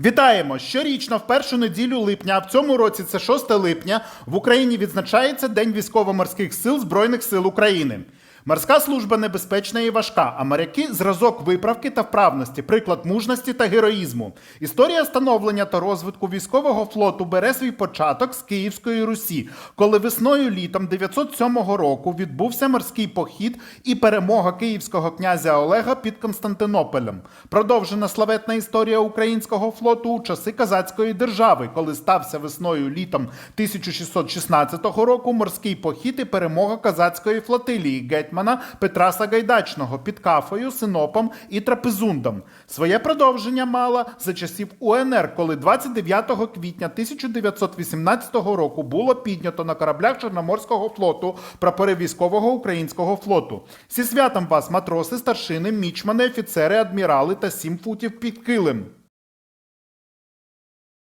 Вітаємо! Щорічно, в першу неділю липня, в цьому році це 6 липня, в Україні відзначається День військово-морських сил Збройних сил України. Морська служба небезпечна і важка, а моряки зразок виправки та вправності, приклад мужності та героїзму. Історія становлення та розвитку військового флоту бере свій початок з Київської Русі, коли весною літом 907 року відбувся морський похід і перемога київського князя Олега під Константинополем. Продовжена славетна історія українського флоту у часи Казацької держави, коли стався весною літом 1616 року морський похід і перемога казацької флотилії гетьмана Петра Сагайдачного під Кафою, Синопом і Трапезундом. Своє продовження мала за часів УНР, коли 29 квітня 1918 року було піднято на кораблях Чорноморського флоту прапори військового українського флоту. Зі святом вас, матроси, старшини, мічмани, офіцери, адмірали та сім футів під килим.